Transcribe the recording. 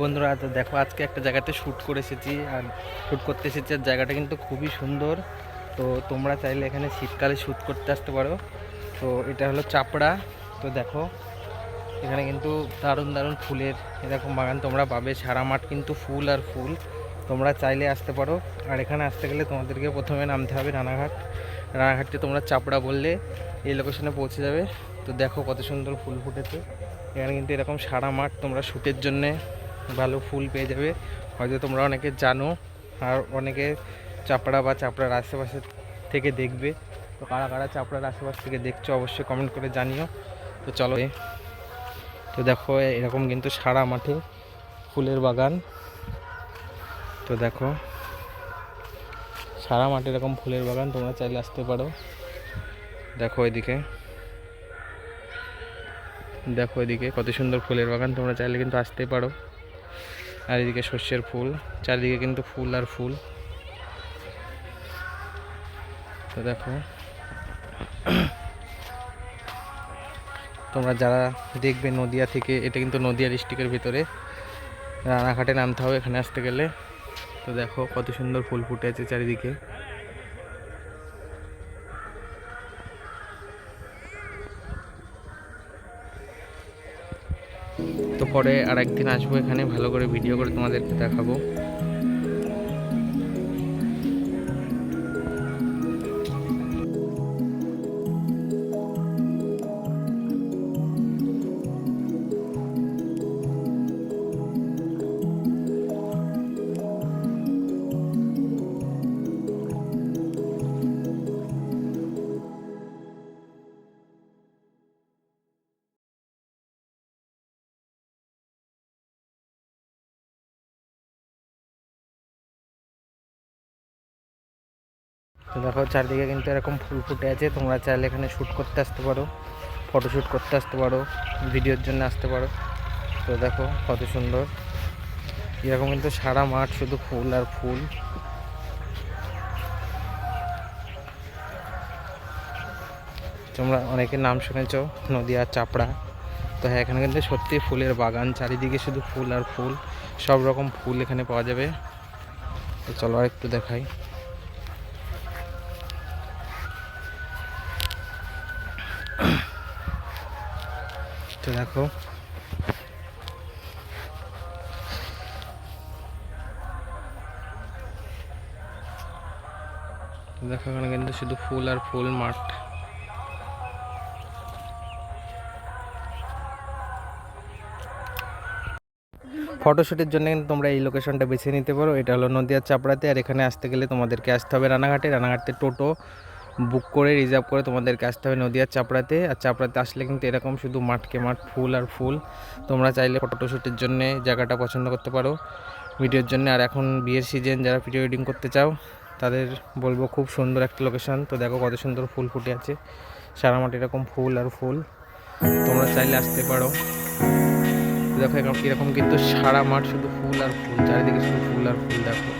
বন্ধুরা দেখো, আজকে একটা জায়গাতে শ্যুট করে এসেছি আর শ্যুট করতে এসেছি আর জায়গাটা কিন্তু খুবই সুন্দর। তো তোমরা চাইলে এখানে শীতকালে শ্যুট করতে আসতে পারো। তো এটা হলো চাপড়া। তো দেখো, এখানে কিন্তু দারুণ দারুণ ফুলের, এরকম বাগান তোমরা পাবে। সারা মাঠ কিন্তু ফুল আর ফুল। তোমরা চাইলে আসতে পারো। আর এখানে আসতে গেলে তোমাদেরকে প্রথমে নামতে হবে রানাঘাট। রানাঘাটে তোমরা চাপড়া বললে এই লোকেশনে পৌঁছে যাবে। তো দেখো কত সুন্দর ফুল ফুটেছে। এখানে কিন্তু এরকম সারা মাঠ তোমরা শ্যুটের জন্যে ভালো ফুল পেয়ে যাবে। হয়তো তোমরা অনেকে জানো আর অনেকে চাপড়া বা চাপড়ার আশেপাশে থেকে দেখবে। তো কারা কারা চাপড়ার আশেপাশ থেকে দেখছ অবশ্যই কমেন্ট করে জানিও। তো চলো। তো দেখো এরকম কিন্তু সারা মাঠে ফুলের বাগান। তো দেখো, সারা মাঠে এরকম ফুলের বাগান, তোমরা চাইলে আসতে পারো। দেখো এদিকে দেখো এদিকে কত সুন্দর ফুলের বাগান, তোমরা চাইলে কিন্তু আসতে পারো। আর এদিকে শস্যের ফুল, চারিদিকে কিন্তু ফুল আর ফুল। তো দেখো, তোমরা যারা দেখবে নদিয়া থেকে, এটা কিন্তু নদিয়া ডিস্ট্রিক্টের ভিতরে। রানাঘাটে নামতে হবে এখানে আসতে গেলে। তো দেখো কত সুন্দর ফুল ফুটে আছে চারিদিকে। তো পরে আর একদিন আসব এখানে, ভালো করে ভিডিও করে তোমাদেরকে দেখাবো। তো দেখো চারদিকে কিন্তু এরকম ফুল ফুটে আছে। তোমরা চাইলে এখানে শ্যুট করতে আসতে পারো ফটো শ্যুট করতে আসতে পারো ভিডিওর জন্য আসতে পারো। তো দেখো কত সুন্দর। এরকম কিন্তু সারা মাঠ শুধু ফুল আর ফুল। তোমরা অনেকে নাম শুনেছ, নদিয়া, চাপড়া। তো হ্যাঁ এখানে কিন্তু সত্যি ফুলের বাগান, চারিদিকে শুধু ফুল আর ফুল, সব রকম ফুল এখানে পাওয়া যাবে। তো চলো আর একটু দেখাই। তো দেখো। দেখো এখানে কিন্তু শুধু ফুল আর ফুল মাঠ। ফটোশ্যুটের জন্য কিন্তু তোমরা এই লোকেশনটা বেছে নিতে পারো। এটা হলো নদিয়ার চাপড়াতে, আর এখানে আসতে গেলে তোমাদেরকে আসতে হবে রানাঘাটে। রানাঘাটে টোটো বুক করে রিজার্ভ করে তোমাদেরকে আসতে হবে নদিয়ার চাপড়াতে। আর চাপড়াতে আসলে কিন্তু এরকম শুধু মাঠকে মাঠ, ফুল আর ফুল। তোমরা চাইলে ফটোশ্যুটের জন্য জায়গাটা পছন্দ করতে পারো। ভিডিওর জন্য। আর এখন বিয়ের সিজন যারা ভিডিও এডিটিং করতে চাও, তাদের বলব খুব সুন্দর একটা লোকেশন তো দেখো কত সুন্দর ফুল ফুটে আছে। সারা মাঠ এরকম ফুল আর ফুল। তোমরা চাইলে আসতে পারো। দেখো এরকম কিন্তু সারা মাঠ শুধু ফুল আর ফুল। চারিদিকে শুধু ফুল আর ফুল দেখো।